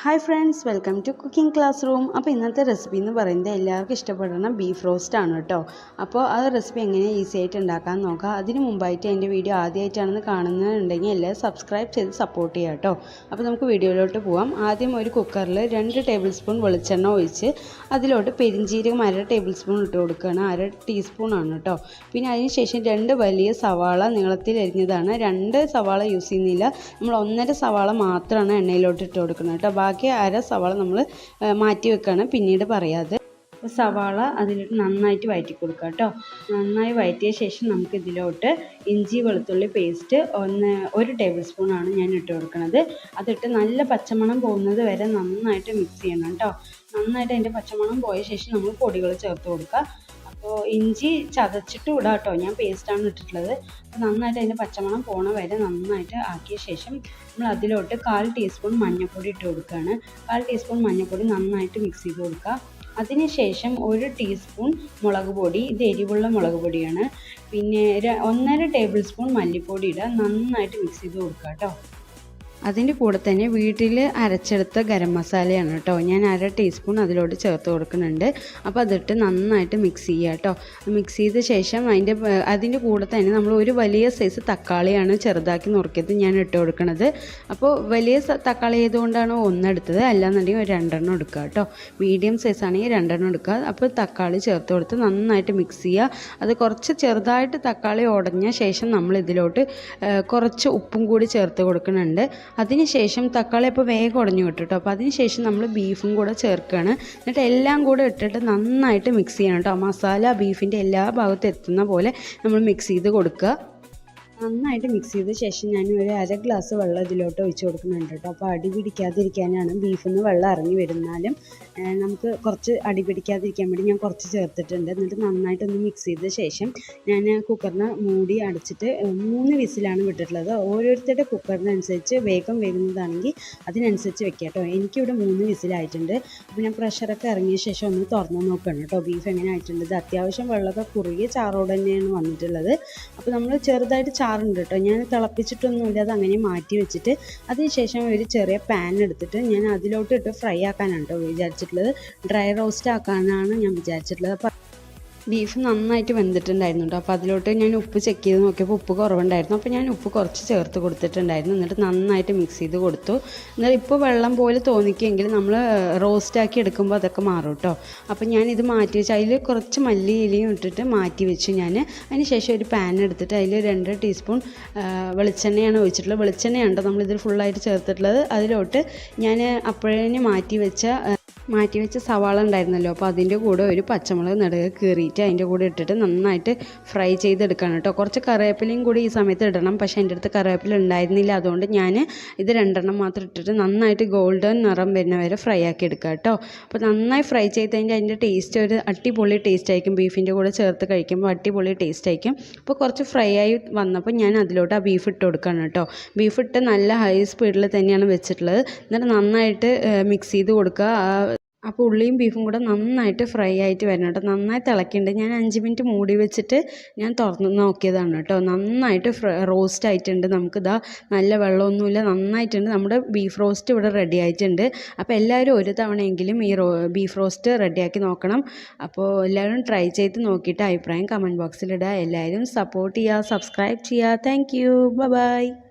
Hi friends welcome to cooking classroom അപ്പോൾ ഇന്നത്തെ recipe എന്ന് പറയുന്നത് എല്ലാവർക്കും ഇഷ്ടപ്പെടണം ബീഫ് റോസ്റ്റ് ആണ് കേട്ടോ. അപ്പോൾ ആ റെസിപ്പി എങ്ങനെ ഈസി ആയിട്ട് ഉണ്ടാക്കാൻ നോക്കാം. അതിന് മുമ്പായിട്ട് എന്റെ വീഡിയോ ആദ്യമായിട്ടാണെന്ന് കാണുന്നുണ്ടെങ്കിൽ എല്ലാവരും സബ്സ്ക്രൈബ് ചെയ്ത് സപ്പോർട്ട് ചെയ്യാം കേട്ടോ. അപ്പോൾ നമുക്ക് വീഡിയോയിലോട്ട് പോവാം. ആദ്യം ഒരു കുക്കറിൽ രണ്ട് ടേബിൾ സ്പൂൺ വെളിച്ചെണ്ണ ഒഴിച്ച് അതിലോട്ട് പെരിഞ്ചീരകം അര ടേബിൾ സ്പൂൺ ഇട്ട് കൊടുക്കുകയാണ്. അര ടീസ്പൂൺ ആണ് കേട്ടോ. പിന്നെ അതിന് ശേഷം രണ്ട് വലിയ സവാള നീളത്തിൽ അരിഞ്ഞതാണ്. രണ്ട് സവാള യൂസ് ചെയ്യുന്നില്ല. നമ്മൾ ഒന്നര സവാള മാത്രമാണ് എണ്ണയിലോട്ട് ഇട്ട് കൊടുക്കുന്നത് കേട്ടോ. ബാക്കി അര സവാള നമ്മൾ മാറ്റി വെക്കുകയാണ് പിന്നീട് പറയാതെ. സവാള അതിലിട്ട് നന്നായിട്ട് വഴറ്റി കൊടുക്കുക കേട്ടോ. നന്നായി വഴറ്റിയ ശേഷം നമുക്ക് ഇതിലോട്ട് ഇഞ്ചി വെളുത്തുള്ളി പേസ്റ്റ് ഒന്ന് ഒരു ടേബിൾ സ്പൂണാണ് ഞാൻ ഇട്ട് കൊടുക്കുന്നത് അതിട്ട് നല്ല പച്ചമണം പോകുന്നത് വരെ നന്നായിട്ട് മിക്സ് ചെയ്യണം കേട്ടോ. നന്നായിട്ട് അതിന്റെ പച്ചമണം പോയ ശേഷം നമ്മൾ പൊടികൾ ചേർത്ത് കൊടുക്കുക. അപ്പോൾ ഇഞ്ചി ചതച്ചിട്ട് ഇടാം കേട്ടോ ഞാൻ പേസ്റ്റാണ് ഇട്ടിട്ടുള്ളത്. അപ്പോൾ നന്നായിട്ട് അതിന്റെ പച്ചമണം പോണ വരെ നന്നായിട്ട് ആക്കിയ ശേഷം നമ്മൾ അതിലോട്ട് കാൽ ടീസ്പൂൺ മഞ്ഞൾപ്പൊടി ഇട്ട് കൊടുക്കുകയാണ് കാൽ ടീസ്പൂൺ മഞ്ഞൾപ്പൊടി നന്നായിട്ട് മിക്സ് ചെയ്ത് കൊടുക്കുക. അതിനുശേഷം ഒരു ടീസ്പൂൺ മുളക് പൊടി ഇത് എരിവുള്ള മുളക് പൊടിയാണ്. പിന്നെ ഒന്നര ടേബിൾ സ്പൂൺ മല്ലിപ്പൊടി ഇടുക. നന്നായിട്ട് മിക്സ് ചെയ്ത് കൊടുക്കുക കേട്ടോ. അതിന്റെ കൂടെ തന്നെ വീട്ടിൽ അരച്ചെടുത്ത ഗരം മസാലയാണ് കേട്ടോ. ഞാൻ അര ടീസ്പൂൺ അതിലോട്ട് ചേർത്ത് കൊടുക്കുന്നുണ്ട്. അപ്പോൾ അതിട്ട് നന്നായിട്ട് മിക്സ് ചെയ്യുക കേട്ടോ. മിക്സ് ചെയ്ത ശേഷം അതിന്റെ അതിന്റെ കൂടെ തന്നെ നമ്മൾ ഒരു വലിയ സൈസ് തക്കാളിയാണ് ചെറുതാക്കി നുറുക്കിയത് ഞാൻ ഇട്ട് കൊടുക്കുന്നത് അപ്പോൾ വലിയ തക്കാളി ആയതുകൊണ്ടാണ് ഒന്നെടുത്തത് അല്ലാന്നുണ്ടെങ്കിൽ ഒരു രണ്ടെണ്ണം എടുക്കുക കേട്ടോ. മീഡിയം സൈസ് ആണെങ്കിൽ രണ്ടെണ്ണം എടുക്കുക. അപ്പോൾ തക്കാളി ചേർത്ത് കൊടുത്ത് നന്നായിട്ട് മിക്സ് ചെയ്യുക. അത് കുറച്ച് ചെറുതായിട്ട് തക്കാളി ഉടഞ്ഞ ശേഷം നമ്മൾ ഇതിലോട്ട് കുറച്ച് ഉപ്പും കൂടി ചേർത്ത് കൊടുക്കുന്നുണ്ട്. അതിനുശേഷം തക്കാളി ഇപ്പോൾ വേഗം ഉടഞ്ഞു കേട്ടോ അപ്പോൾ അതിനുശേഷം നമ്മൾ ബീഫും കൂടെ ചേർക്കുകയാണ് എന്നിട്ട് എല്ലാം കൂടെ ഇട്ടിട്ട് നന്നായിട്ട് മിക്സ് ചെയ്യണം കേട്ടോ മസാല ബീഫിന്റെ എല്ലാ ഭാഗത്തും എത്തുന്ന പോലെ നമ്മൾ മിക്സ് ചെയ്ത് കൊടുക്കുക. നന്നായിട്ട് മിക്സ് ചെയ്ത ശേഷം ഞാൻ ഒരു അര ഗ്ലാസ് വെള്ളം ഇതിലോട്ട് ഒഴിച്ച് കൊടുക്കുന്നുണ്ട് കേട്ടോ അപ്പോൾ അടി പിടിക്കാതിരിക്കാനാണ് ബീഫിൽ നിന്ന് വെള്ളം ഇറങ്ങി വരുന്നാലും നമുക്ക് കുറച്ച് അടി പിടിക്കാതിരിക്കാൻ വേണ്ടി ഞാൻ കുറച്ച് ചേർത്തിട്ടുണ്ട്. എന്നിട്ട് നന്നായിട്ടൊന്ന് മിക്സ് ചെയ്ത ശേഷം ഞാൻ കുക്കറിന് മൂടി അടച്ചിട്ട് മൂന്ന് വിസിലാണ് വിട്ടിട്ടുള്ളത്. ഓരോരുത്തരുടെ കുക്കറിനനുസരിച്ച് വേഗം വരുന്നതാണെങ്കിൽ അതിനനുസരിച്ച് വെക്കാം കേട്ടോ. എനിക്കിവിടെ മൂന്ന് വിസിലായിട്ടുണ്ട്. അപ്പോൾ ഞാൻ പ്രഷറൊക്കെ ഇറങ്ങിയ ശേഷം ഒന്ന് തുറന്നു നോക്കണം കേട്ടോ. ബീഫ് എങ്ങനെ ആയിട്ടുണ്ട്? അത്യാവശ്യം വെള്ളമൊക്കെ കുറുകിയ ചാറോട് തന്നെയാണ് വന്നിട്ടുള്ളത്. അപ്പോൾ നമ്മൾ ചെറുതായിട്ട് ചാറുണ്ട് കേട്ടോ. ഞാൻ തിളപ്പിച്ചിട്ടൊന്നുമില്ല. അത് അങ്ങനെ മാറ്റി വെച്ചിട്ട് അതിനുശേഷം ഒരു ചെറിയ പാൻ എടുത്തിട്ട് ഞാൻ അതിലോട്ട് ഇട്ട് ഫ്രൈ ആക്കാനാണ് കേട്ടോ വിചാരിച്ചിട്ടുള്ളത്. ഡ്രൈ റോസ്റ്റ് ആക്കാനാണ് ഞാൻ വിചാരിച്ചിട്ടുള്ളത്. അപ്പോൾ ബീഫ് നന്നായിട്ട് വെന്തിട്ടുണ്ടായിരുന്നു കേട്ടോ അപ്പോൾ അതിലോട്ട് ഞാൻ ഉപ്പ് ചെക്ക് ചെയ്ത് നോക്കിയപ്പോൾ ഉപ്പ് കുറവുണ്ടായിരുന്നു. അപ്പോൾ ഞാൻ ഉപ്പ് കുറച്ച് ചേർത്ത് കൊടുത്തിട്ടുണ്ടായിരുന്നു. എന്നിട്ട് നന്നായിട്ട് മിക്സ് ചെയ്ത് കൊടുത്തു. എന്നാൽ ഇപ്പോൾ വെള്ളം പോലെ തോന്നിക്കുമെങ്കിൽ നമ്മൾ റോസ്റ്റ് ആക്കി എടുക്കുമ്പോൾ അതൊക്കെ മാറും കേട്ടോ അപ്പോൾ ഞാൻ ഇത് മാറ്റി വെച്ച് അതിൽ കുറച്ച് മല്ലി ഇലയും ഇട്ടിട്ട് മാറ്റി വെച്ചു ഞാൻ അതിന് ശേഷം ഒരു പാൻ എടുത്തിട്ട് അതിൽ രണ്ട് ടീസ്പൂൺ വെളിച്ചെണ്ണയാണ് ഒഴിച്ചിട്ടുള്ളത്. വെളിച്ചെണ്ണയാണ് കേട്ടോ നമ്മളിതിൽ ഫുള്ളായിട്ട് ചേർത്തിട്ടുള്ളത്. അതിലോട്ട് ഞാൻ അപ്പോഴേ മാറ്റി വെച്ച മാറ്റി വെച്ച സവാള ഉണ്ടായിരുന്നല്ലോ. അപ്പോൾ അതിന്റെ കൂടെ ഒരു പച്ചമുളക് നടുക കീറിയിട്ട് അതിന്റെ കൂടെ ഇട്ടിട്ട് നന്നായിട്ട് ഫ്രൈ ചെയ്തെടുക്കണം കേട്ടോ. കുറച്ച് കറിവേപ്പിലയും കൂടി ഈ സമയത്ത് ഇടണം. പക്ഷേ എന്റെ അടുത്ത് കറിവേപ്പില ഉണ്ടായിരുന്നില്ല. അതുകൊണ്ട് ഞാൻ ഇത് രണ്ടെണ്ണം മാത്രം ഇട്ടിട്ട് നന്നായിട്ട് ഗോൾഡൻ നിറം വരുന്ന വരെ ഫ്രൈ ആക്കി എടുക്കുക കേട്ടോ. അപ്പോൾ നന്നായി ഫ്രൈ ചെയ്ത് കഴിഞ്ഞ് അതിന്റെ ടേസ്റ്റ് ഒരു അടിപൊളി ടേസ്റ്റ് ആയിരിക്കും. ബീഫിന്റെ കൂടെ ചേർത്ത് കഴിക്കുമ്പോൾ അടിപൊളി ടേസ്റ്റ് ആയിരിക്കും. അപ്പോൾ കുറച്ച് ഫ്രൈ ആയി വന്നപ്പോൾ ഞാൻ അതിലോട്ട് ആ ബീഫ് ഇട്ട് കൊടുക്കണം കേട്ടോ. ബീഫ് ഇട്ട് നല്ല ഹൈ സ്പീഡിൽ തന്നെയാണ് വെച്ചിട്ടുള്ളത്. എന്നിട്ട് നന്നായിട്ട് മിക്സ് ചെയ്ത് കൊടുക്കുക. അപ്പോൾ ഉള്ളിയും ബീഫും കൂടെ നന്നായിട്ട് ഫ്രൈ ആയിട്ട് വരണം കേട്ടോ. നന്നായി തിളക്കുന്നുണ്ട് ഞാൻ അഞ്ച് മിനിറ്റ് മൂടി വെച്ചിട്ട് ഞാൻ തുറന്ന് നോക്കിയതാണ് കേട്ടോ. നന്നായിട്ട് റോസ്റ്റ് ആയിട്ടുണ്ട്. നമുക്കിതാ നല്ല വെള്ളമൊന്നുമില്ല. നന്നായിട്ടുണ്ട്. നമ്മുടെ ബീഫ് റോസ്റ്റ് ഇവിടെ റെഡി ആയിട്ടുണ്ട്. അപ്പോൾ എല്ലാവരും ഒരു തവണയെങ്കിലും ഈ റോ ബീഫ് റോസ്റ്റ് റെഡിയാക്കി നോക്കണം. അപ്പോൾ എല്ലാവരും ട്രൈ ചെയ്ത് നോക്കിയിട്ട് അഭിപ്രായം കമന്റ് ബോക്സിലിടുക എല്ലാവരും സപ്പോർട്ട് ചെയ്യുക സബ്സ്ക്രൈബ് ചെയ്യുക. Thank you by